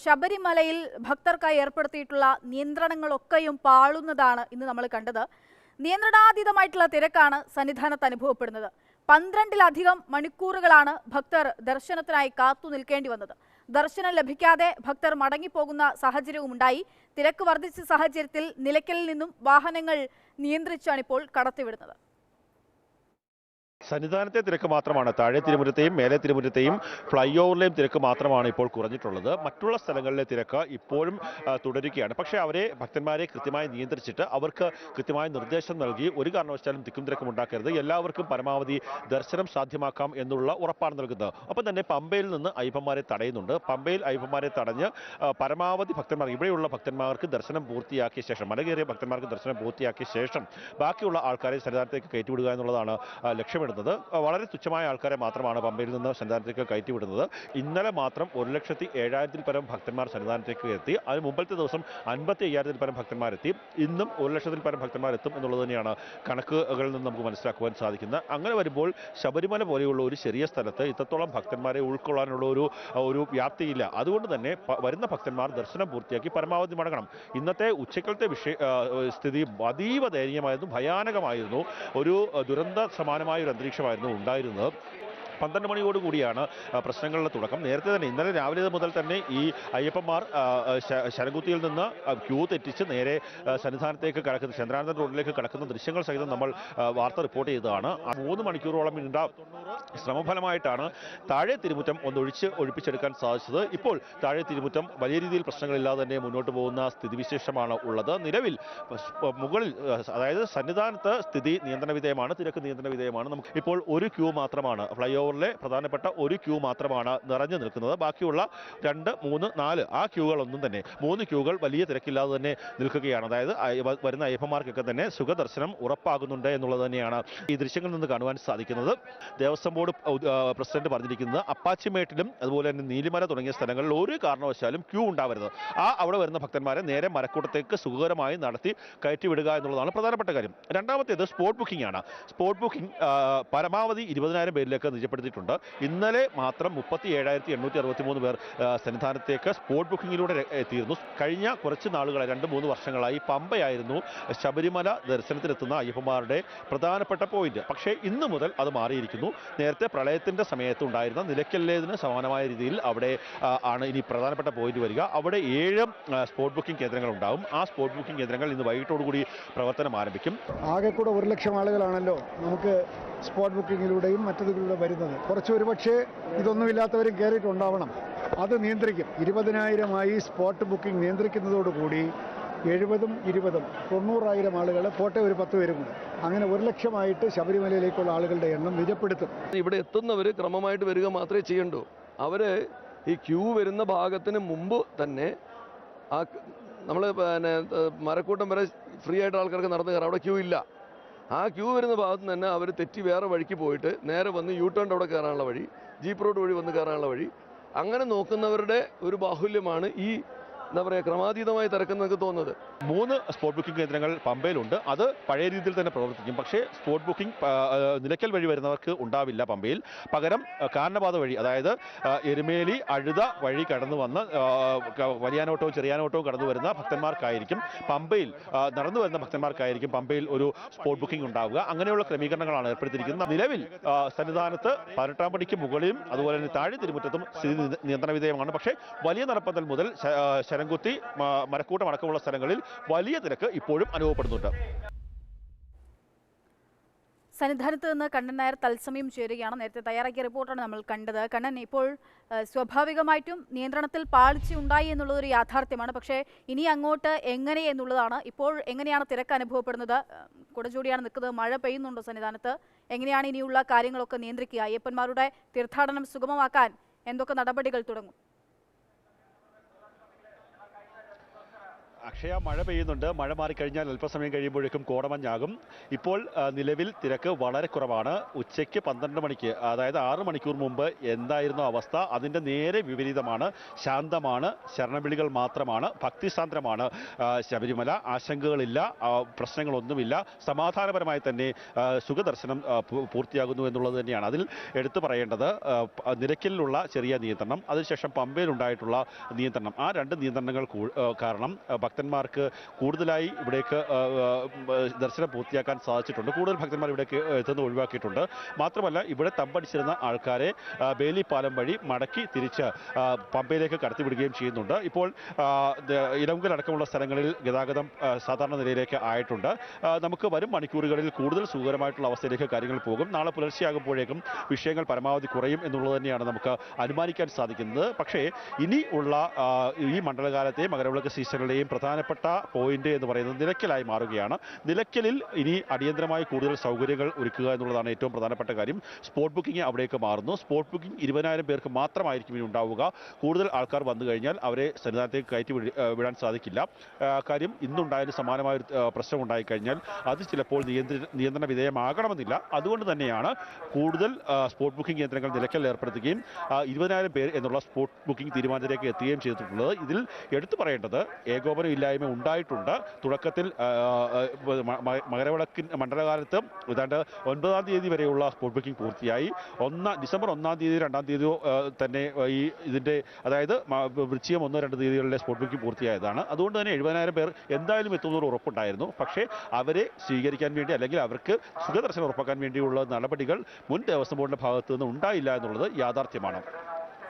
ശബരിമലയിൽ ഭക്തർക്കായി ഏർപ്പെടുത്തിയിട്ടുള്ള നിയന്ത്രണങ്ങളൊക്കെയും പാളുന്നതാണ് ഇന്ന് നമ്മൾ കണ്ടത്. നിയന്ത്രണാതീതമായിട്ടുള്ള തിരക്കാണ് സന്നിധാനത്ത് അനുഭവപ്പെടുന്നത്. പന്ത്രണ്ടിലധികം മണിക്കൂറുകളാണ് ഭക്തർ ദർശനത്തിനായി കാത്തു നിൽക്കേണ്ടി വന്നത്. ദർശനം ലഭിക്കാതെ ഭക്തർ മടങ്ങിപ്പോകുന്ന സാഹചര്യവും ഉണ്ടായി തിരക്ക് വർദ്ധിച്ച സാഹചര്യത്തിൽ നിലയ്ക്കലിൽ നിന്നും വാഹനങ്ങൾ നിയന്ത്രിച്ചാണിപ്പോൾ കടത്തിവിടുന്നത്. സന്നിധാനത്തെ തിരക്ക് മാത്രമാണ്. താഴെ തിരുമുറ്റത്തെയും മേലെ തിരുമുറ്റത്തെയും ഫ്ലൈ ഓവറിലെയും തിരക്ക് മാത്രമാണ് ഇപ്പോൾ കുറഞ്ഞിട്ടുള്ളത്. മറ്റുള്ള സ്ഥലങ്ങളിലെ തിരക്ക് ഇപ്പോഴും തുടരുകയാണ്. പക്ഷേ അവരെ ഭക്തന്മാരെ കൃത്യമായി നിയന്ത്രിച്ചിട്ട് അവർക്ക് കൃത്യമായ നിർദ്ദേശം നൽകി ഒരു കാരണവശാലും തിക്കും തിരക്കും ഉണ്ടാക്കരുത്. എല്ലാവർക്കും പരമാവധി ദർശനം സാധ്യമാക്കാം എന്നുള്ള ഉറപ്പാണ് നൽകുന്നത്. ഒപ്പം തന്നെ പമ്പയിൽ നിന്ന് അയ്യപ്പന്മാരെ തടയുന്നുണ്ട്. പമ്പയിൽ അയ്യപ്പന്മാരെ തടഞ്ഞ് പരമാവധി ഭക്തന്മാർ ഇവിടെയുള്ള ഭക്തന്മാർക്ക് ദർശനം പൂർത്തിയാക്കിയ ശേഷം മലകേറിയ ഭക്തന്മാർക്ക് ദർശനം പൂർത്തിയാക്കിയ ശേഷം ബാക്കിയുള്ള ആൾക്കാരെ സന്നിധാനത്തേക്ക് കയറ്റിവിടുക എന്നുള്ളതാണ് ലക്ഷ്യമിടുന്നത്. ആ, വളരെ തുച്ഛമായ ആൾക്കാരെ മാത്രമാണ് പമ്പയിൽ നിന്ന് സന്നിധാനത്തേക്ക് കയറ്റിവിടുന്നത്. ഇന്നലെ മാത്രം ഒരു ലക്ഷത്തി ഏഴായിരത്തിൽ പരം ഭക്തന്മാർ സന്നിധാനത്തേക്ക് എത്തി. അതിന് മുമ്പത്തെ ദിവസം അൻപത്തി അയ്യായിരത്തിൽ പരം ഭക്തന്മാരെത്തി. ഇന്നും ഒരു ലക്ഷത്തിൽ പരം ഭക്തന്മാരെത്തും എന്നുള്ളത് തന്നെയാണ് കണക്കുകളിൽ നിന്ന് നമുക്ക് മനസ്സിലാക്കുവാൻ സാധിക്കുന്നത്. അങ്ങനെ വരുമ്പോൾ ശബരിമല പോലെയുള്ള ഒരു ചെറിയ സ്ഥലത്ത് ഇത്രത്തോളം ഭക്തന്മാരെ ഉൾക്കൊള്ളാനുള്ള ഒരു ഒരു വ്യാപ്തിയില്ല. അതുകൊണ്ട് തന്നെ വരുന്ന ഭക്തന്മാർ ദർശനം പൂർത്തിയാക്കി പരമാവധി മടങ്ങണം. ഇന്നത്തെ ഉച്ചക്കലത്തെ വിഷയ സ്ഥിതി അതീവ ദയനീയമായിരുന്നു ഭയാനകമായിരുന്നു. ഒരു ദുരന്ത സമാനമായ ഒരു അന്തരീക്ഷമായിരുന്നു ഉണ്ടായിരുന്നത്. പന്ത്രണ്ട് മണിയോട് കൂടിയാണ് പ്രശ്നങ്ങളുടെ തുടക്കം. നേരത്തെ തന്നെ ഇന്നലെ രാവിലെ മുതൽ തന്നെ ഈ അയ്യപ്പന്മാർ ശരംകുത്തിയിൽ നിന്ന് ക്യൂ തെറ്റിച്ച് നേരെ സന്നിധാനത്തേക്ക് കടക്കുന്ന ചന്ദ്രാനന്ദൻ റോഡിലേക്ക് കടക്കുന്ന ദൃശ്യങ്ങൾ സഹിതം നമ്മൾ വാർത്ത റിപ്പോർട്ട് ചെയ്തതാണ്. മൂന്ന് മണിക്കൂറോളം നീണ്ട ശ്രമഫലമായിട്ടാണ് താഴെ തിരുമുറ്റം ഒന്നൊഴിച്ച് ഒഴിപ്പിച്ചെടുക്കാൻ സാധിച്ചത്. ഇപ്പോൾ താഴെ തിരുമുറ്റം വലിയ രീതിയിൽ പ്രശ്നങ്ങളില്ലാതെ തന്നെ മുന്നോട്ട് പോകുന്ന സ്ഥിതിവിശേഷമാണ് ഉള്ളത്. നിലവിൽ മുകളിൽ അതായത് സന്നിധാനത്ത് സ്ഥിതി നിയന്ത്രണ വിധേയമാണ് തിരക്ക് നിയന്ത്രണ വിധേയമാണ്. നമുക്ക് ഇപ്പോൾ ഒരു ക്യൂ മാത്രമാണ്. ഫ്ലൈ ഓവറിലെ പ്രധാനപ്പെട്ട ഒരു ക്യൂ മാത്രമാണ് നിറഞ്ഞു നിൽക്കുന്നത്. ബാക്കിയുള്ള രണ്ട് മൂന്ന് നാല് ആ ക്യൂകളൊന്നും തന്നെ മൂന്ന് ക്യൂകൾ വലിയ തിരക്കില്ലാതെ തന്നെ നിൽക്കുകയാണ്. അതായത് വരുന്ന അയ്യപ്പന്മാർക്കൊക്കെ തന്നെ സുഖദർശനം ഉറപ്പാകുന്നുണ്ട് എന്നുള്ളത് തന്നെയാണ് ഈ ദൃശ്യങ്ങളിൽ നിന്ന് കാണുവാൻ സാധിക്കുന്നത്. ദേവസ്വം ബോർഡ് പ്രസിഡന്റ് പറഞ്ഞിരിക്കുന്നത് അപ്പാച്ചിമേട്ടിലും അതുപോലെ തന്നെ നീലിമല തുടങ്ങിയ സ്ഥലങ്ങളിൽ ഒരു കാരണവശാലും ക്യൂ ഉണ്ടാവരുത്. ആ അവിടെ വരുന്ന ഭക്തന്മാരെ നേരെ മരക്കൂട്ടത്തേക്ക് സുഖകരമായി നടത്തി കയറ്റിവിടുക എന്നുള്ളതാണ് പ്രധാനപ്പെട്ട കാര്യം. രണ്ടാമത്തേത് സ്പോട്ട് ബുക്കിംഗ് ആണ്. സ്പോട്ട് ബുക്കിംഗ് പരമാവധി ഇരുപതിനായിരം പേരിലേക്ക് നിജപ്പെടുത്തിയിട്ടുണ്ട് ഇന്നലെ മാത്രം മുപ്പത്തി ഏഴായിരത്തി എണ്ണൂറ്റി അറുപത്തി മൂന്ന് പേർ സന്നിധാനത്തേക്ക് സ്പോട്ട് ബുക്കിങ്ങിലൂടെ എത്തിയിരുന്നു. കഴിഞ്ഞ കുറച്ച് നാളുകളായി രണ്ട് മൂന്ന് വർഷങ്ങളായി പമ്പയായിരുന്നു ശബരിമല ദർശനത്തിനെത്തുന്ന അയ്യപ്പന്മാരുടെ പ്രധാനപ്പെട്ട പോയിന്റ് പക്ഷേ ഇന്ന് മുതൽ അത് മാറിയിരിക്കുന്നു. നേരത്തെ പ്രളയത്തിന്റെ സമയത്ത് ഉണ്ടായിരുന്ന നിലയ്ക്കല്ലേതിന് സമാനമായ രീതിയിൽ അവിടെ ആണ് ഇനി പ്രധാനപ്പെട്ട പോയിന്റ് വരിക. അവിടെ ഏഴ് സ്പോട്ട് ബുക്കിംഗ് കേന്ദ്രങ്ങൾ ഉണ്ടാവും ആ സ്പോട്ട് ബുക്കിംഗ് കേന്ദ്രങ്ങൾ ഇന്ന് വൈകിട്ടോടുകൂടി പ്രവർത്തനം ആരംഭിക്കും. ആകെ കൂടെ ഒരു ലക്ഷം ആളുകളാണല്ലോ നമുക്ക് സ്പോട്ട് ബുക്കിങ്ങിലൂടെയും മറ്റതിലൂടെ വരുന്നത്. കുറച്ച് ഒരുപക്ഷെ ഇതൊന്നുമില്ലാത്തവരും കയറിയിട്ടുണ്ടാവണം അത് നിയന്ത്രിക്കും. ഇരുപതിനായിരമായി സ്പോട്ട് ബുക്കിംഗ് നിയന്ത്രിക്കുന്നതോടുകൂടി എഴുപതും ഇരുപതും തൊണ്ണൂറായിരം ആളുകൾ പോട്ടെ ഒരു പത്ത് പേരും കൂടെ. അങ്ങനെ ഒരു ലക്ഷമായിട്ട് ശബരിമലയിലേക്കുള്ള ആളുകളുടെ എണ്ണം നിജപ്പെടുത്തും. ഇവിടെ എത്തുന്നവർ ക്രമമായിട്ട് വരിക മാത്രമേ ചെയ്യണ്ടൂ. അവർ ഈ ക്യൂ വരുന്ന ഭാഗത്തിന് മുമ്പ് തന്നെ ആ നമ്മൾ പിന്നെ മരക്കൂട്ടം വരെ ഫ്രീ ആയിട്ട് ആൾക്കാർക്ക് നടന്നു കയറാം. അവിടെ ക്യൂ ഇല്ല. ആ ക്യൂ വരുന്ന ഭാഗത്ത് തന്നെ അവർ തെറ്റി വേറെ വഴിക്ക് പോയിട്ട് നേരെ വന്ന് യൂ ടേൺ അവിടെ കയറാനുള്ള വഴി ജീപ്പ് റോഡ് വഴി വന്ന് കയറാനുള്ള വഴി. അങ്ങനെ നോക്കുന്നവരുടെ ഒരു ബാഹുല്യമാണ് ഈ എന്താ പറയുക ക്രമാതീതമായി തിരക്കെന്ന് നിങ്ങൾക്ക് തോന്നുന്നത്. മൂന്ന് സ്പോട്ട് ബുക്കിംഗ് കേന്ദ്രങ്ങൾ പമ്പയിലുണ്ട്. അത് പഴയ രീതിയിൽ തന്നെ പ്രവർത്തിക്കും. പക്ഷേ സ്പോട്ട് ബുക്കിംഗ് നിലയ്ക്കൽ വഴി വരുന്നവർക്ക് ഉണ്ടാവില്ല പമ്പയിൽ. പകരം കാരണപാത വഴി അതായത് എരുമേലി അഴുത വഴി കടന്നു വന്ന് വലിയാനോട്ടവും ചെറിയാനോട്ടവും കടന്നു വരുന്ന ഭക്തന്മാർക്കായിരിക്കും പമ്പയിൽ നടന്നു വരുന്ന ഭക്തന്മാർക്കായിരിക്കും പമ്പയിൽ ഒരു സ്പോട്ട് ബുക്കിംഗ് ഉണ്ടാവുക. അങ്ങനെയുള്ള ക്രമീകരണങ്ങളാണ് ഏർപ്പെടുത്തിയിരിക്കുന്നത്. നിലവിൽ സന്നിധാനത്ത് പതിനെട്ടാം പടിക്ക് മുകളിലും അതുപോലെ തന്നെ താഴെ തിരുമുറ്റത്തും സ്ഥിതി നിയന്ത്രണ വിധേയമാണ്. പക്ഷേ വലിയ നടപ്പന്തൽ മുതൽ ശ- ആ, ശരംകുത്തി മ- മരക്കൂട്ടം അടക്കമുള്ള സ്ഥലങ്ങളിൽ വലിയ തിരക്ക് ഇപ്പോഴും അനുഭവപ്പെടുന്നുണ്ട്. സന്നിധാനത്ത് നിന്ന് കണ്ണൻ നായർ തത്സമയം ചേരുകയാണ്. നേരത്തെ തയ്യാറാക്കിയ റിപ്പോർട്ടാണ് നമ്മൾ കണ്ടത്. കണ്ണൻ ഇപ്പോൾ സ്വാഭാവികമായിട്ടും നിയന്ത്രണത്തിൽ പാളിച്ച ഉണ്ടായി എന്നുള്ളത് യാഥാർത്ഥ്യമാണ്. പക്ഷേ ഇനി അങ്ങോട്ട് എങ്ങനെ എന്നുള്ളതാണ് ഇപ്പോൾ എങ്ങനെയാണ് തിരക്ക് അനുഭവപ്പെടുന്നത്? കുടചൂടിയാണ് നിൽക്കുന്നത്. മഴ പെയ്യുന്നുണ്ടോ സന്നിധാനത്ത്? എങ്ങനെയാണ് ഇനിയുള്ള കാര്യങ്ങളൊക്കെ നിയന്ത്രിക്കുക? അയ്യപ്പന്മാരുടെ തീർത്ഥാടനം സുഗമമാക്കാൻ എന്തൊക്കെ നടപടികൾ തുടങ്ങും? അക്ഷയ മഴ പെയ്യുന്നുണ്ട്. മഴ മാറിക്കഴിഞ്ഞാൽ അല്പസമയം കഴിയുമ്പോഴേക്കും കോടമഞ്ഞാകും. ഇപ്പോൾ നിലവിൽ തിരക്ക് വളരെ കുറവാണ്. ഉച്ചയ്ക്ക് പന്ത്രണ്ട് മണിക്ക് അതായത് ആറ് മണിക്കൂർ മുമ്പ് എന്തായിരുന്നു അവസ്ഥ? അതിന്റെ നേരെ വിപരീതമാണ്. ശാന്തമാണ്. ശരണവിളികൾ മാത്രമാണ്. ഭക്തിസാന്ദ്രമാണ് ശബരിമല ആശങ്കകളില്ല. പ്രശ്നങ്ങളൊന്നുമില്ല. സമാധാനപരമായി തന്നെ സുഖദർശനം പൂർത്തിയാകുന്നു എന്നുള്ളത് തന്നെയാണ്. അതിൽ എടുത്തു പറയേണ്ടത് നിരക്കിലുള്ള ചെറിയ നിയന്ത്രണം അതിനുശേഷം പമ്പയിലുണ്ടായിട്ടുള്ള നിയന്ത്രണം. ആ രണ്ട് നിയന്ത്രണങ്ങൾ കാരണം ഭക്തന്മാർക്ക് കൂടുതലായി ഇവിടേക്ക് ദർശനം പൂർത്തിയാക്കാൻ സാധിച്ചിട്ടുണ്ട്. കൂടുതൽ ഭക്തന്മാർ ഇവിടേക്ക് എത്തുന്നത് ഒഴിവാക്കിയിട്ടുണ്ട്. മാത്രമല്ല ഇവിടെ തമ്പടിച്ചിരുന്ന ആൾക്കാരെ ബേലിപ്പാലം ബേലി പാലം വഴി മടക്കി തിരിച്ച് പമ്പയിലേക്ക് കടത്തിവിടുകയും ചെയ്യുന്നുണ്ട്. ഇപ്പോൾ ഇലവുങ്കൽ അടക്കമുള്ള സ്ഥലങ്ങളിൽ ഗതാഗതം സാധാരണ നിലയിലേക്ക് ആയിട്ടുണ്ട്. നമുക്ക് വരും മണിക്കൂറുകളിൽ കൂടുതൽ സുഖകരമായിട്ടുള്ള അവസ്ഥയിലേക്ക് കാര്യങ്ങൾ പോകും. നാളെ പുലർച്ചെയാകുമ്പോഴേക്കും വിഷയങ്ങൾ പരമാവധി കുറയും എന്നുള്ളത് തന്നെയാണ് നമുക്ക് അനുമാനിക്കാൻ സാധിക്കുന്നത്. പക്ഷേ ഇനി ഉള്ള ഈ മണ്ഡലകാലത്തെ മകരവിളക്ക് സീസണിലെയും പ്രധാനപ്പെട്ട പോയിന്റ് എന്ന് പറയുന്നത് നിലയ്ക്കലായി മാറുകയാണ്. നിലയ്ക്കലിൽ ഇനി അടിയന്തരമായി കൂടുതൽ സൗകര്യങ്ങൾ ഒരുക്കുക എന്നുള്ളതാണ് ഏറ്റവും പ്രധാനപ്പെട്ട കാര്യം. സ്പോട്ട് ബുക്കിംഗ് അവിടേക്ക് മാറുന്നു. സ്പോട്ട് ബുക്കിംഗ് ഇരുപതിനായിരം പേർക്ക് മാത്രമായിരിക്കും ഇനി ഉണ്ടാവുക. കൂടുതൽ ആൾക്കാർ വന്നു കഴിഞ്ഞാൽ അവരെ സന്നിധാനത്തേക്ക് കയറ്റി വിടാൻ സാധിക്കില്ല. കാര്യം ഇന്നുണ്ടായാലും സമാനമായ ഒരു പ്രശ്നം ഉണ്ടായിക്കഴിഞ്ഞാൽ അത് ചിലപ്പോൾ നിയന്ത്രി നിയന്ത്രണ വിധേയമാകണമെന്നില്ല. അതുകൊണ്ട് തന്നെയാണ് കൂടുതൽ സ്പോട്ട് ബുക്കിംഗ് കേന്ദ്രങ്ങൾ നിലയ്ക്കൽ ഏർപ്പെടുത്തുകയും ഇരുപതിനായിരം പേർ എന്നുള്ള സ്പോട്ട് ബുക്കിംഗ് തീരുമാനത്തിലേക്ക് എത്തുകയും ചെയ്തിട്ടുള്ളത്. ഇതിൽ എടുത്തു പറയേണ്ടത് ഏകോപനം ഇല്ലായ്മ ഉണ്ടായിട്ടുണ്ട്. തുടക്കത്തിൽ മകരവിളക്കിൻ മണ്ഡലകാലത്ത് ഏതാണ്ട് ഒൻപതാം തീയതി വരെയുള്ള സ്പോട്ട് ബുക്കിംഗ് പൂർത്തിയായി. ഒന്നാം ഡിസംബർ ഒന്നാം തീയതി രണ്ടാം തീയതിയോ തന്നെ ഈ ഇതിന്റെ അതായത് വൃശ്ചികം ഒന്നോ രണ്ട് തീയതികളിലെ സ്പോട്ട് ബുക്കിംഗ് പൂർത്തിയായതാണ്. അതുകൊണ്ട് തന്നെ എഴുപതിനായിരം പേർ എന്തായാലും എത്തുന്നൊരു ഉറപ്പുണ്ടായിരുന്നു. പക്ഷേ അവരെ സ്വീകരിക്കാൻ വേണ്ടി അല്ലെങ്കിൽ അവർക്ക് സുഖദർശനം ഉറപ്പാക്കാൻ വേണ്ടിയുള്ള നടപടികൾ മുൻ ദേവസ്വം ബോർഡിന്റെ ഭാഗത്തു നിന്ന് ഉണ്ടായില്ല എന്നുള്ളത് യാഥാർത്ഥ്യമാണ്.